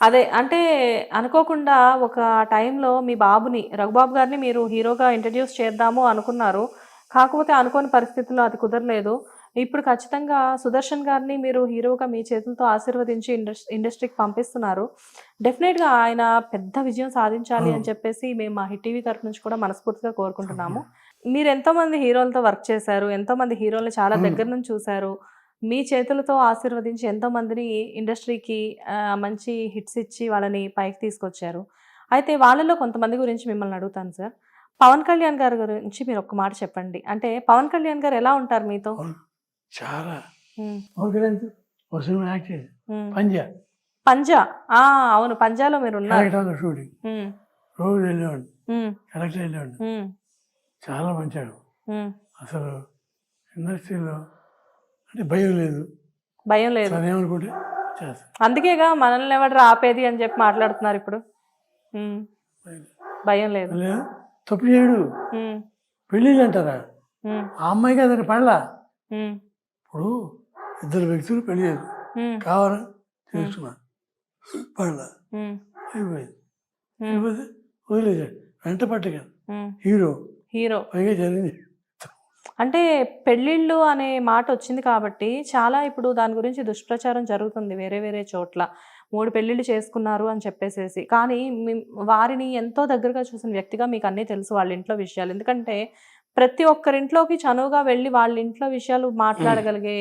అదే అంటే అనుకోకుండా ఒక టైంలో మీ బాబుని రఘుబాబు గారిని మీరు హీరోగా ఇంట్రడ్యూస్ చేద్దాము అనుకున్నారు. కాకపోతే అనుకోని పరిస్థితుల్లో అది కుదరలేదు. ఇప్పుడు ఖచ్చితంగా సుదర్శన్ గారిని మీరు హీరోగా మీ చేతులతో ఆశీర్వదించి ఇండస్ ఇండస్ట్రీకి పంపిస్తున్నారు. డెఫినెట్గా ఆయన పెద్ద విజయం సాధించాలి అని చెప్పేసి మేము మా హిట్ టీవీ తరఫు నుంచి కూడా మనస్ఫూర్తిగా కోరుకుంటున్నాము. మీరు ఎంతో మంది హీరోలతో వర్క్ చేశారు ఎంతో మంది హీరోలు చాలా అవును. దగ్గర నుంచి చూశారు. మీ చేతులతో ఆశీర్వదించి ఎంతో మందిని ఇండస్ట్రీకి మంచి హిట్స్ ఇచ్చి వాళ్ళని పైకి తీసుకొచ్చారు. అయితే వాళ్ళలో కొంతమంది గురించి మిమ్మల్ని అడుగుతాను సార్. పవన్ కళ్యాణ్ గారి గురించి మీరు ఒక్క మాట చెప్పండి. అంటే పవన్ కళ్యాణ్ గారు ఎలా ఉంటారు మీతో. చాలా. పంజా. పంజా? ఆ అవును. పంజాలో మీరు ఉన్నారు. షూటింగ్. రోజు వెళ్ళేవాడు కరెక్ట్ వెళ్ళేవాడు చాలా మంచాడు. అసలు ఇండస్ట్రీలో అంటే భయం లేదు. భయం లేదు. చేస్తా. అందుకేగా మనల్ని ఎవడు ఆపేది అని చెప్పి మాట్లాడుతున్నారు ఇప్పుడు? భయం లేదు. లేదు. తప్పు చేయడు. పెళ్ళిళ్ళు అంటారా? ఆ అమ్మాయికి అతని పడలా? ఇప్పుడు ఇద్దరు వ్యక్తులు పెళ్ళి చేయాలి. కావాలా? చేసుకున్నా పడలా. అయిపోయింది. అయిపోతే వెంట పట్టగా. హీరో. హీరో. పైగా జరిగింది. అంటే పెళ్ళిళ్ళు అనే మాట వచ్చింది కాబట్టి చాలా ఇప్పుడు దాని గురించి దుష్ప్రచారం జరుగుతుంది వేరే వేరే చోట్ల. మూడు పెళ్ళిళ్ళు చేసుకున్నారు అని చెప్పేసేసి. కానీ వారిని ఎంతో దగ్గరగా చూసిన వ్యక్తిగా మీకు అన్నీ తెలుసు వాళ్ళ ఇంట్లో విషయాలు. ఎందుకంటే ప్రతి ఒక్కరింట్లోకి చనువుగా వెళ్ళి వాళ్ళ ఇంట్లో విషయాలు మాట్లాడగలిగే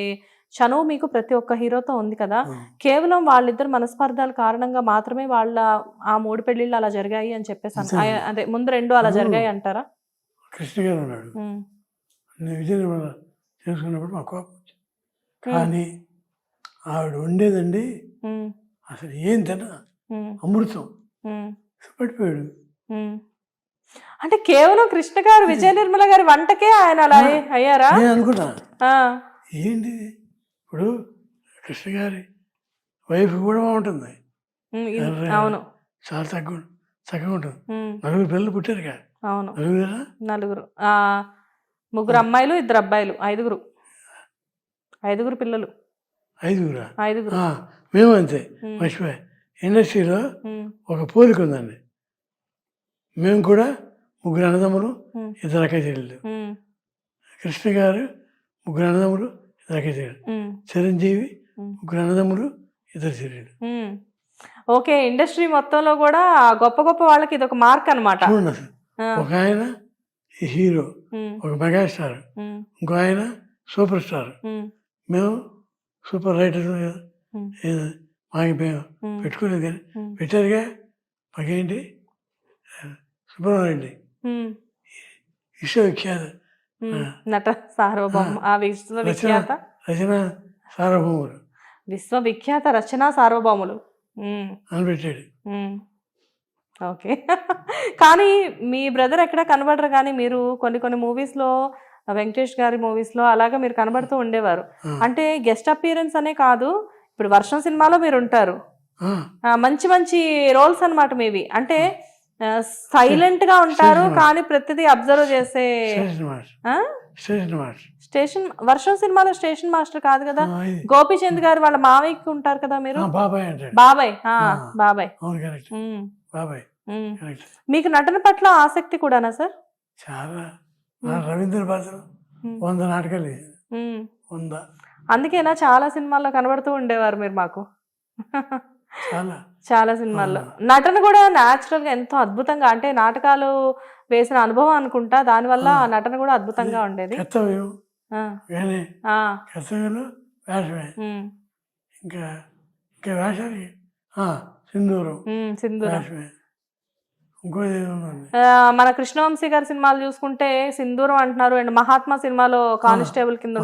చనువు మీకు ప్రతి ఒక్క హీరోతో ఉంది కదా. కేవలం వాళ్ళిద్దరు మనస్పర్ధాల కారణంగా మాత్రమే వాళ్ళ ఆ మూడు పెళ్ళిళ్ళు అలా జరిగాయి అని చెప్పేసి అదే ముందు రెండు అలా జరిగాయి అంటారా? కృష్ణ గారు విజయనిర్మల చేసుకున్నప్పుడు మా కోపం వచ్చింది. కానీ ఆవిడ ఉండేదండి. అసలు ఏం తిన అమృతం. పడిపోయాడు. అంటే కేవలం కృష్ణ గారు విజయ నిర్మల గారి వంటకే ఆయన అలా అయ్యి- అయ్యారా? నేను అనుకున్నా. ఏంటి? ఇప్పుడు కృష్ణ గారి వైఫ్ కూడా బాగుంటుంది. అవును. చాలా తక్కువ చక్కగా ఉంటుంది. నలుగురు పిల్లలు పుట్టారు కదా అవును నలుగురా. నలుగురు ముగ్గురు అమ్మాయిలు ఇద్దరు అబ్బాయిలు ఐదుగురు. ఐదుగురు పిల్లలు. ఐదుగురా? ఐదుగురు. మేము అంతే. మర్చిపోయా ఇండస్ట్రీలో ఒక పోలిక ఉందండి. మేము కూడా ముగ్గురు అన్నదమ్ములు ఇద్దరు అక్క చెల్లెలు కృష్ణ గారు ముగ్గురు అన్నదమ్ములు ఇద్దరు అక్క చెల్లెలు చిరంజీవి. ముగ్గురు అన్నదమ్ములు ఇద్దరు చెల్లెలు. ఓకే ఇండస్ట్రీ మొత్తంలో కూడా గొప్ప గొప్ప వాళ్ళకి ఇది ఒక మార్క్ అనమాట ఒక ఆయన ఈ హీరో ఒక మెగాస్టార్. ఇంకో ఆయన సూపర్ స్టార్. మేము సూపర్ రైటర్. మాకు మేము పెట్టుకోలేదు కానీ పెట్టారుగా మాకేంటి? సుబ్రహ్మణ్యం విశ్వవిఖ్యాత నట సార్వభౌమ. రచన సార్వభౌముడు. విశ్వవిఖ్యాత రచనా సార్వభౌములు. అని పెట్టాడు. ఓకే. కానీ మీ బ్రదర్ ఎక్కడ కనబడరు కానీ మీరు కొన్ని కొన్ని మూవీస్లో వెంకటేష్ గారి మూవీస్లో అలాగా మీరు కనబడుతూ ఉండేవారు. అంటే గెస్ట్ అపియరెన్స్ అనే కాదు ఇప్పుడు వర్షం సినిమాలో మీరు ఉంటారు. మంచి మంచి రోల్స్ అన్నమాట మీవి. అంటే సైలెంట్గా ఉంటారు కానీ ప్రతిదీ అబ్జర్వ్ చేసే స్టేషన్ వర్షం సినిమాలో స్టేషన్ మాస్టర్ కాదు కదా. గోపీచంద్ గారు వాళ్ళ మావయ్యకి ఉంటారు కదా మీరు? బాబాయ్ బాబాయ్. బాబాయ్. బాబాయ్ మీకు నటన పట్ల ఆసక్తి కూడానా సార్? చాలా. రవీంద్ర భాషలో వంద నాటకాలు వేసాను. వంద. అందుకేనా చాలా సినిమాల్లో కనబడుతూ ఉండేవారు మీరు మాకు. చాలా. చాలా సినిమాల్లో. నటన కూడా న్యాచురల్గా ఎంతో అద్భుతంగా అంటే నాటకాలు వేసిన అనుభవం అనుకుంటా దానివల్ల నటన కూడా అద్భుతంగా ఉండేది. ఇంకా ఇంకా వేషానికి సింధూరం. మన కృష్ణవంశీ గారి సినిమాలు చూసుకుంటే సింధూరం అంటున్నారు అండ్ మహాత్మా సినిమాలో కానిస్టేబుల్ కింద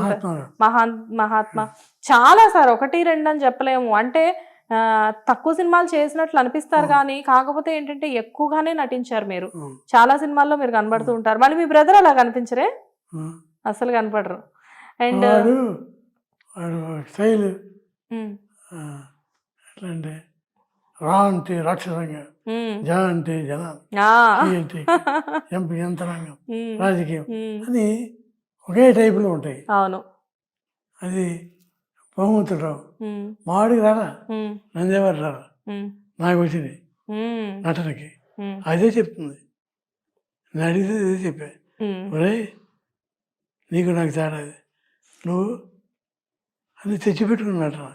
మహా మహాత్మా. చాలా సార్ ఒకటి రెండు అని చెప్పలేము. అంటే తక్కువ సినిమాలు చేసినట్లు అనిపిస్తారు. కానీ కాకపోతే ఏంటంటే ఎక్కువగానే నటించారు మీరు. చాలా సినిమాల్లో మీరు కనబడుతూ ఉంటారు. మళ్ళీ మీ బ్రదర్ అలా కనిపించరే. అసలు కనపడరు. And style. అంటే రా అంటే రాక్షసంగా జ అంటే జనం టీ అంటే ఎంపీ యంత్రాంగం రాజకీయం. అని ఒకే టైపులో ఉంటాయి. అవును. అది బహుమతుడు రావు ఉమ్, మావాడికి రారా? నందేవారు రారా? నాకు వచ్చింది. నటనకి. అదే చెప్తుంది. నేను అడిగితే అదే చెప్పా. ఒరే నీకు నాకు తేడా అది. నువ్వు అది తెచ్చిపెట్టుకున్న నటన.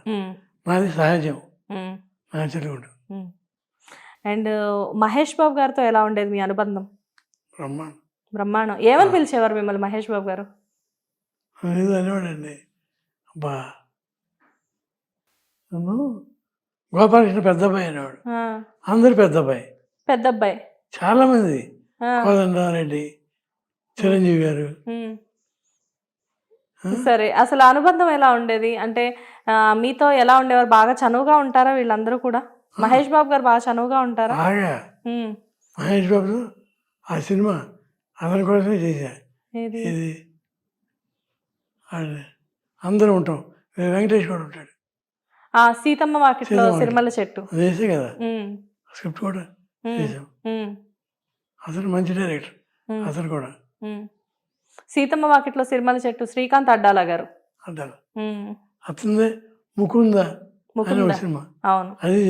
నాది సహజం. ఉమ్. అండ్ మహేష్ బాబు గారితో ఎలా ఉండేది మీ అనుబంధం? బ్రహ్మాండం. బ్రహ్మాండం. ఏమని పిలిచేవారు మిమ్మల్ని మహేష్ బాబు గారు? అనేవాడండి అబ్బా. గోపాలకృష్ణ పెద్ద అబ్బాయి అనేవాడు అందరు పెద్ద అబ్బాయి పెద్ద అబ్బాయి చాలామంది ఆ, కోదండరారెడ్డి చిరంజీవి గారు? సరే అసలు అనుబంధం ఎలా ఉండేది? అంటే మీతో ఎలా ఉండేవారు? బాగా చనువుగా ఉంటారా వీళ్ళందరూ కూడా? మహేష్ బాబు గారు బాగా చనువుగా ఉంటారా? బాగా. మహేష్ బాబు ఆ సినిమా అతని కోసమే చేశా. ఇది అది అందరూ ఉంటాం. వెంకటేష్ కూడా ఉంటాడు. ఆ సీతమ్మ వాకిట్లో. సిరిమల్ల చెట్టు. వేసే కదా? స్క్రిప్ట్ కూడా చేసాం అతను మంచి డైరెక్టర్. అతను కూడా. సీతమ్మ వాకిట్లో సిరిమల్ల చెట్టు శ్రీకాంత్ అడ్డాల గారు. అంటారు ఉమ్, అతనిదే ముకుంద ముకుంద. సినిమా. అవును. అది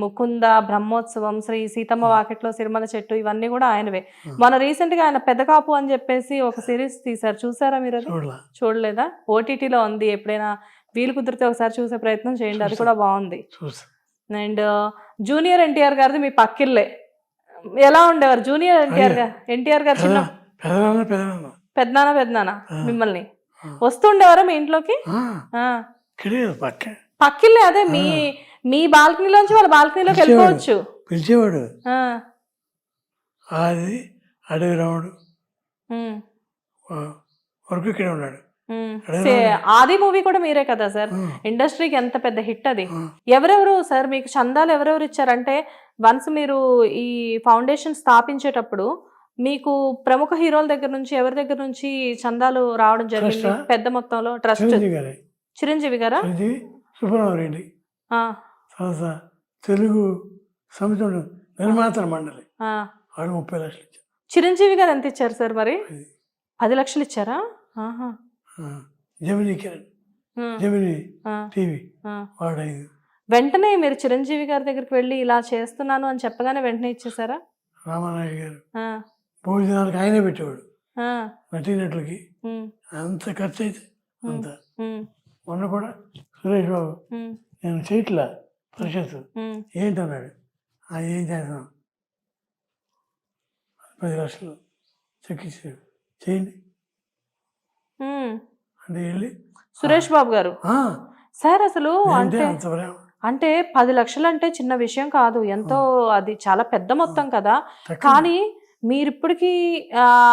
ముకుంద బ్రహ్మోత్సవం శ్రీ సీతమ్మ వాకిట్లో సిరిమల చెట్టు ఇవన్నీ కూడా ఆయనవే. మన రీసెంట్గా ఆయన పెద్ద కాపు అని చెప్పేసి ఒక సిరీస్ తీశారు. చూసారా మీరు అది? చూడలా. చూడలేదా? ఓటీటీలో ఉంది. ఎప్పుడైనా వీలు కుదిరితే ఒకసారి చూసే ప్రయత్నం చేయండి. అది కూడా బాగుంది. అండ్ జూనియర్ ఎన్టీఆర్ గారిది మీ పక్కిల్లే. ఎలా ఉండేవారు జూనియర్ ఎన్టీఆర్ గారు ఎన్టీఆర్ గారు చిన్న పెదనాన్న పెదనాన్న. పెద్దనాన్న పెద్దనాన్న. మిమ్మల్ని. వస్తుండేవారా మీ ఇంట్లోకి. ఇక్కడే పక్క. పక్కిల్లే అదే మీ మీ బాల్కనీలోంచి వాళ్ళ బాల్కనీలోకి. వెళ్ళిపోవచ్చు. పిలిచేవాడు. అది అడవి రాముడు. వరకు ఇక్కడే ఉన్నాడు. ఆది మూవీ కూడా మీరే కదా సార్? ఇండస్ట్రీకి ఎంత పెద్ద హిట్ అది. ఎవరెవరు సార్ మీకు చందాలు ఎవరెవరు ఇచ్చారంటే వన్స్ మీరు ఈ ఫౌండేషన్ స్థాపించేటప్పుడు మీకు ప్రముఖ హీరోల దగ్గర నుంచి ఎవరి దగ్గర నుంచి చందాలు రావడం జరిగింది? పెద్ద మొత్తంలో ట్రస్ట్ చిరంజీవి గారే. తర్వాత తెలుగు సమితి నిర్మాతల మండలి. వాడు ముప్పై లక్షలు ఇచ్చారు. చిరంజీవి గారు ఎంత ఇచ్చారు సార్ మరి. పది. లక్షలు ఇచ్చారా? జమినీ కిరణ్. Gemini TV. ఆ. వాడు ఐదు. వెంటనే మీరు చిరంజీవి గారి దగ్గరికి వెళ్ళి ఇలా చేస్తున్నాను అని చెప్పగానే వెంటనే ఇచ్చేసారా రామానాయుడు గారు. ఆ, భోజనాలకు ఆయనే పెట్టేవాడు. నటీనటులకి. అంత ఖర్చు అయితే అంత. మొన్న కూడా సురేష్ బాబు నేను చేయట్లా పరిషత్తు ఉమ్. ఏంటన్నాడు? "ఆ, ఏం చేస్తాం పది లక్షలు చెక్ ఇచ్చాడు. చేయండి. అంటే వెళ్ళి సురేష్ బాబు గారు? "ఆ, సార్ అసలు అంటే అంటే పది లక్షలు అంటే చిన్న విషయం కాదు. ఎంతో అది చాలా పెద్ద మొత్తం కదా. కానీ మీరు ఇప్పటికీ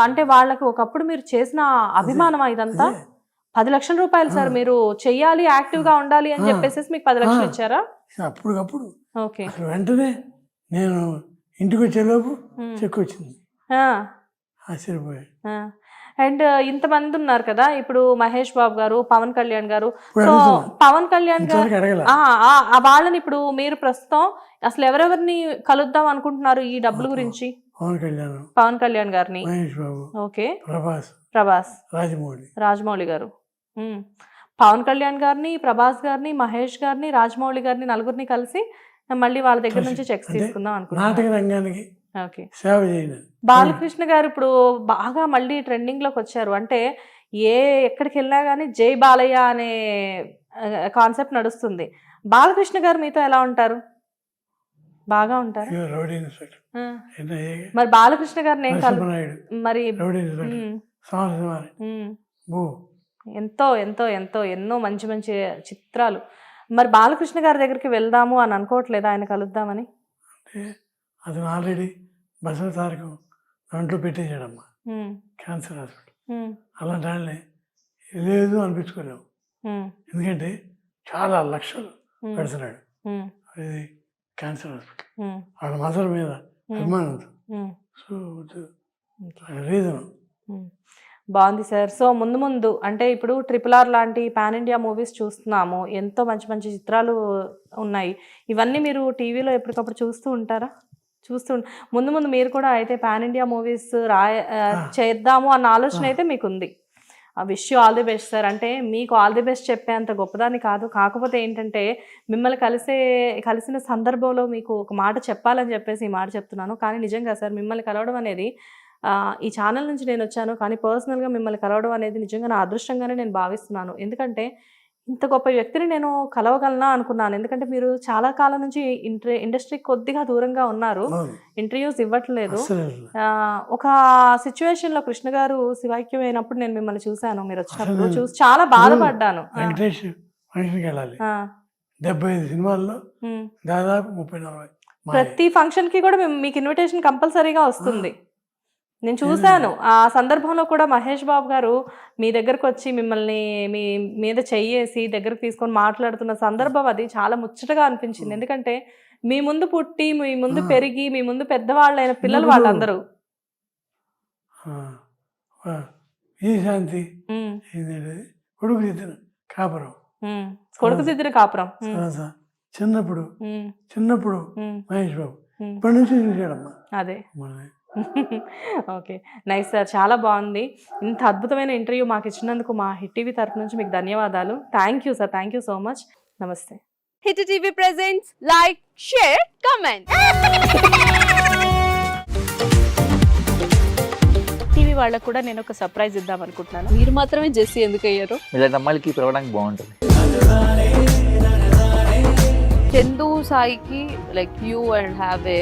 అంటే వాళ్ళకి ఒకప్పుడు మీరు చేసిన అభిమానం ఇదంతా. పది లక్షల రూపాయలు సార్. మీరు చెయ్యాలి యాక్టివ్గా ఉండాలి అని. చెప్పేసి మీకు పది లక్షలు. ఇచ్చారా అప్పటికప్పుడు ఓకే వెంటనే నేను ఇంటికి వచ్చేలోపు. చెక్ వచ్చింది ఆశ్చర్యపోయాడు. అండ్ ఇంతమంది ఉన్నారు కదా ఇప్పుడు మహేష్ బాబు గారు పవన్ కళ్యాణ్ గారు సో పవన్ కళ్యాణ్ గారు వాళ్ళని ఇప్పుడు మీరు ప్రస్తుతం అసలు ఎవరెవరిని కలుద్దాం అనుకుంటున్నారు ఈ డబ్బుల గురించి పవన్ కళ్యాణ్ పవన్ కళ్యాణ్ గారిని? మహేష్ బాబు ఓకే. ప్రభాస్ ప్రభాస్. రాజమౌళి. రాజమౌళి గారు. పవన్ కళ్యాణ్ గారిని ప్రభాస్ గారిని మహేష్ గారిని రాజమౌళి గారిని నలుగురిని కలిసి మళ్ళీ వాళ్ళ దగ్గర. నుంచి చెక్స్ తీసుకుందాం అనుకుంటున్నాను. నాటక రంగానికి ఓకే. సేవ చేయండి బాలకృష్ణ గారు ఇప్పుడు బాగా మళ్ళీ ట్రెండింగ్లోకి వచ్చారు. అంటే ఏ ఎక్కడికి వెళ్ళినా కానీ జై బాలయ్య అనే కాన్సెప్ట్ నడుస్తుంది. బాలకృష్ణ గారు మీతో ఎలా ఉంటారు? బాగా ఉంటారు? రౌడీ మరి బాలకృష్ణ గారిని ఏం నరసింహనాయుడు. మరి ఎంతో ఎంతో ఎంతో ఎన్నో మంచి మంచి చిత్రాలు. మరి బాలకృష్ణ గారి దగ్గరికి వెళ్దాము అని అనుకోవట్లేదా? ఆయన కలుద్దామని? అతను ఆల్రెడీ బసవ తారకం దాంట్లో పెట్టేశాడమ్మా. Cancer hospital. అలాంటి వాళ్ళని లేదు అనిపించుకోలేము. ఎందుకంటే చాలా లక్షలు పెడుతున్నాడు. ఇది క్యాన్సర్ హాస్పిటల్ వాళ్ళ మదర్ మీద అభిమానంతో. So reason. బాగుంది సార్. సో ముందు ముందు అంటే ఇప్పుడు ట్రిపుల్ ఆర్ లాంటి పాన్ ఇండియా మూవీస్ చూస్తున్నాము. ఎంతో మంచి మంచి చిత్రాలు ఉన్నాయి. ఇవన్నీ మీరు టీవీలో ఎప్పటికప్పుడు చూస్తూ ఉంటారా? చూస్తూ ముందు ముందు మీరు కూడా అయితే పాన్ ఇండియా మూవీస్ రాయ చేద్దాము అన్న ఆలోచన అయితే మీకు ఉంది wish you all the best sir అంటే మీకు ఆల్ ది బెస్ట్ చెప్పేంత గొప్పదాన్ని కాదు. కాకపోతే ఏంటంటే మిమ్మల్ని కలిసే కలిసిన సందర్భంలో మీకు ఒక మాట చెప్పాలని చెప్పేసి ఈ మాట చెప్తున్నాను. కానీ నిజంగా సార్ మిమ్మల్ని కలవడం అనేది ఈ ఛానల్ నుంచి నేను వచ్చాను. కానీ పర్సనల్గా మిమ్మల్ని కలవడం అనేది నిజంగా నా అదృష్టంగానే నేను భావిస్తున్నాను. ఎందుకంటే ఇంత గొప్ప వ్యక్తిని నేను కలవగలనా అనుకున్నాను. ఎందుకంటే మీరు చాలా కాలం నుంచి ఇంట్రీ ఇండస్ట్రీ కొద్దిగా దూరంగా ఉన్నారు. ఇంటర్వ్యూస్ ఇవ్వట్లేదు. ఒక సిచ్యువేషన్లో కృష్ణ గారు శివాక్యం అయినప్పుడు నేను మిమ్మల్ని చూశాను. మీరు వచ్చినప్పుడు చూసి చాలా బాధపడ్డాను. డెబ్బై ఐదు సినిమాల్లో. దాదాపు ముప్పై నలభై. ప్రతి ఫంక్షన్కి కూడా మీకు ఇన్విటేషన్ కంపల్సరీగా వస్తుంది. నేను చూశాను. ఆ సందర్భంలో కూడా మహేష్ బాబు గారు మీ దగ్గరకు వచ్చి మిమ్మల్ని మీ మీద చెయ్యేసి దగ్గరకు తీసుకొని మాట్లాడుతున్న సందర్భం అది చాలా ముచ్చటగా అనిపించింది. ఎందుకంటే మీ ముందు పుట్టి మీ ముందు. పెరిగి మీ ముందు పెద్దవాళ్ళైన పిల్లలు వాళ్ళందరూ. ఈ శాంతి. కొడుకు కాపురం. కొడుకు సిద్ధిన కాపురం. చిన్నప్పుడు. చిన్నప్పుడు మహేష్ బాబు. ఇప్పటి నుంచి చూశాడమ్మా. అదే. ఓకే. Nice sir. చాలా బాగుంది. ఇంత అద్భుతమైన ఇంటర్వ్యూ మాకు ఇచ్చినందుకు మా హిట్ టీవీ తరఫు నుంచి మీకు ధన్యవాదాలు. Thank you sir thank you so much నమస్తే. Hit TV presents like share comment TV వాళ్ళకు కూడా నేను ఒక సర్ప్రైజ్ ఇద్దాం అనుకుంటున్నాను. మీరు మాత్రమే జెస్సీ ఎందుకు అయ్యారు ఇలాంటి అమ్మాయిలకి పిలవడానికి బాగుంటుంది. చందు సాయికి like you and have a